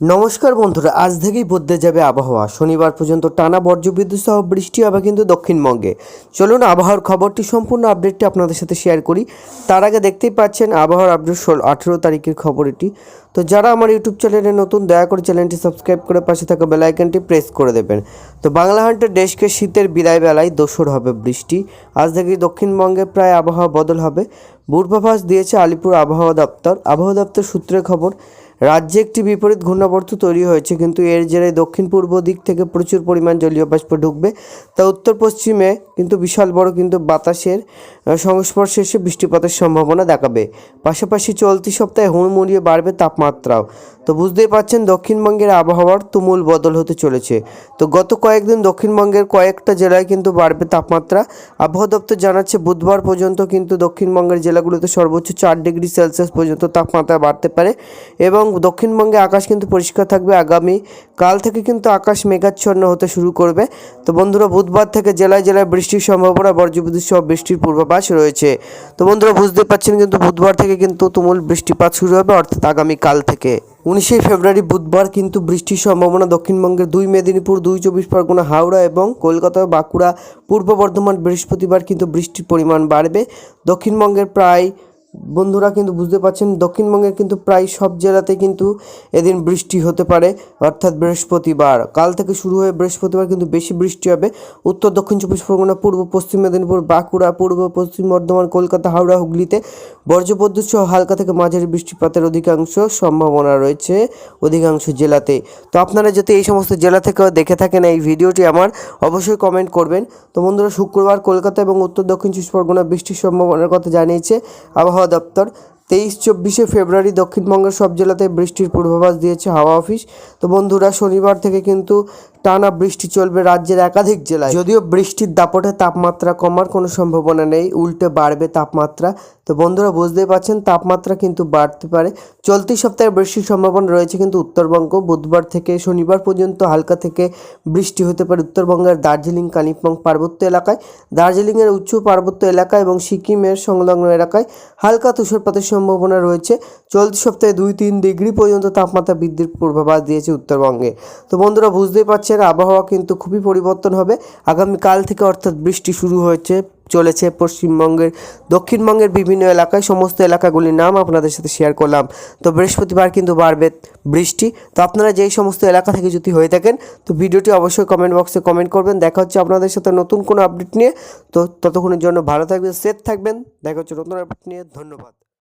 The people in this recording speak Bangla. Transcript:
নমস্কার বন্ধুরা, আজ থেকেই বদলে যাবে আবহাওয়া। শনিবার পর্যন্ত টানা বজ্রবিদ্যুৎ সহ বৃষ্টি হবে কিন্তু দক্ষিণবঙ্গে। চলুন আবহাওয়ার খবরটি, সম্পূর্ণ আপডেটটি আপনাদের সাথে শেয়ার করি। তার আগে দেখতেই পাচ্ছেন আবহাওয়ার আপডেট ষোলো, আঠেরো তারিখের খবর এটি। তো যারা আমার ইউটিউব চ্যানেলে নতুন, দয়া করে চ্যানেলটি সাবস্ক্রাইব করে পাশে থাকা বেল আইকনটি প্রেস করে দেবেন। তো বাংলা হান্টের দেশকে শীতের বিদায় বেলায় দোসর হবে বৃষ্টি। আজ থেকেই দক্ষিণবঙ্গে প্রায় আবহাওয়া বদল হবে। পূর্বাভাস দিয়েছে আলিপুর আবহাওয়া দপ্তর। আবহাওয়া দপ্তর সূত্রে খবর রাজ্যে একটি বিপরীত ঘূর্ণাবর্ত তৈরি হয়েছে, কিন্তু এর জেরে দক্ষিণ পূর্ব দিক থেকে প্রচুর পরিমাণ জলীয় বাষ্প ঢুকবে। তা উত্তর পশ্চিমে কিন্তু বিশাল বড় কিন্তু বাতাসের সংস্পর্শে এসে বৃষ্টিপাতের সম্ভাবনা দেখাবে। পাশাপাশি চলতি সপ্তাহে হুড়মুড়িয়ে বাড়বে তাপমাত্রাও। তো বুঝতেই পারছেন দক্ষিণবঙ্গের আবহাওয়ার তুমুল বদল হতে চলেছে। তো গত কয়েকদিন দক্ষিণবঙ্গের কয়েকটা জেলায় কিন্তু বাড়বে তাপমাত্রা। আবহাওয়া দপ্তর জানাচ্ছে, বুধবার পর্যন্ত কিন্তু দক্ষিণবঙ্গের জেলাগুলোতে সর্বোচ্চ চার ডিগ্রি সেলসিয়াস পর্যন্ত তাপমাত্রা বাড়তে পারে এবং দক্ষিণবঙ্গে আকাশ কিন্তু পরিষ্কার থাকবে আগামী কাল থেকে কিন্তু আকাশ মেঘাচ্ছন্ন হতে শুরু করবে। তো বন্ধুরা, বুধবার থেকে জেলায় জেলায় বৃষ্টির সম্ভাবনা, বজ্রবিদ্যুৎ সহ বৃষ্টির পূর্বাভাস রয়েছে। তো বন্ধুরা বুঝতে পারছেন কিন্তু বুধবার থেকে কিন্তু তুমুল বৃষ্টিপাত শুরু হবে, অর্থাৎ আগামী কাল থেকে। উনিশে ফেব্রুয়ারি বুধবার কিন্তু বৃষ্টির সম্ভাবনা দক্ষিণবঙ্গের দুই মেদিনীপুর, দুই চব্বিশ পরগনা, হাওড়া এবং কলকাতা বাঁকুড়া। পূর্ব বর্ধমান বৃহস্পতিবার কিন্তু বৃষ্টির পরিমাণ বাড়বে। দক্ষিণবঙ্গের প্রায় বন্ধুরা কিন্তু বুঝতে পারছেন, দক্ষিণবঙ্গের কিন্তু প্রায় সব জেলাতে কিন্তু এদিন বৃষ্টি হতে পারে, অর্থাৎ বৃহস্পতিবার। কাল থেকে শুরু হয়ে বৃহস্পতিবার কিন্তু বেশি বৃষ্টি হবে। উত্তর, দক্ষিণ চব্বিশ পরগনা, পূর্ব, পশ্চিম মেদিনীপুর, বাঁকুড়া, পূর্ব, পশ্চিম বর্ধমান, কলকাতা, হাওড়া, হুগলিতে বজ্রবিদ্যুৎ সহ হালকা থেকে মাঝারি বৃষ্টিপাতের অধিকাংশ সম্ভাবনা রয়েছে অধিকাংশ জেলাতে। তো আপনারা যদি এই সমস্ত জেলা থেকেও দেখে থাকেন এই ভিডিওটি আমার, অবশ্যই কমেন্ট করবেন। তো বন্ধুরা, শুক্রবার কলকাতা এবং উত্তর, দক্ষিণ চব্বিশ পরগনা বৃষ্টির সম্ভাবনার কথা জানিয়েছে আবহাওয়া দপ্তর তেইশ চব্বিশে ফেব্রুয়ারি দক্ষিণবঙ্গের সব জেলাতে বৃষ্টির পূর্বাভাস দিয়েছে হাওয়া অফিস। তো বন্ধুরা, শনিবার থেকে কিন্তু টানা বৃষ্টি চলবে রাজ্যের একাধিক জেলায়। যদিও বৃষ্টির দাপটে তাপমাত্রা কমার কোনো সম্ভাবনা নেই, উল্টে বাড়বে তাপমাত্রা। তো বন্ধুরা, বুঝতেই পারছেন, তাপমাত্রা কিন্তু বাড়তে পারে। চলতি সপ্তাহে বৃষ্টির সম্ভাবনা রয়েছে কিন্তু উত্তরবঙ্গ। বুধবার থেকে শনিবার পর্যন্ত হালকা থেকে বৃষ্টি হতে পারে উত্তরবঙ্গের দার্জিলিং, কালিম্পং পার্বত্য এলাকায়। দার্জিলিংয়ের উচ্চ পার্বত্য এলাকা এবং সিকিমের সংলগ্ন এলাকায় হালকা তুষারপাতের সম্ভাবনা রয়েছে। চলতি সপ্তাহে দুই তিন ডিগ্রি পর্যন্ত তাপমাত্রা বৃদ্ধির পূর্বাভাস দিয়েছে উত্তরবঙ্গে। তো বন্ধুরা, বুঝতেই পারছেন, আবহাওয়া কিন্তু খুবই পরিবর্তন হবে। আগামীকাল থেকে অর্থাৎ বৃষ্টি শুরু হয়েছে, চলেছে পশ্চিমবঙ্গের, দক্ষিণবঙ্গের বিভিন্ন এলাকায়। সমস্ত এলাকাগুলির নাম আপনাদের সাথে শেয়ার করলাম। তো বৃহস্পতিবার কিন্তু বাড়বে বৃষ্টি। তো আপনারা যেই সমস্ত এলাকা থেকে যদি হয়ে থাকেন, তো ভিডিওটি অবশ্যই কমেন্ট বক্সে কমেন্ট করবেন। দেখা হচ্ছে আপনাদের সাথে নতুন কোনো আপডেট নিয়ে। তো ততক্ষণের জন্য ভালো থাকবেন সেফ থাকবেন। দেখা হচ্ছে নতুন আপডেট নিয়ে। ধন্যবাদ।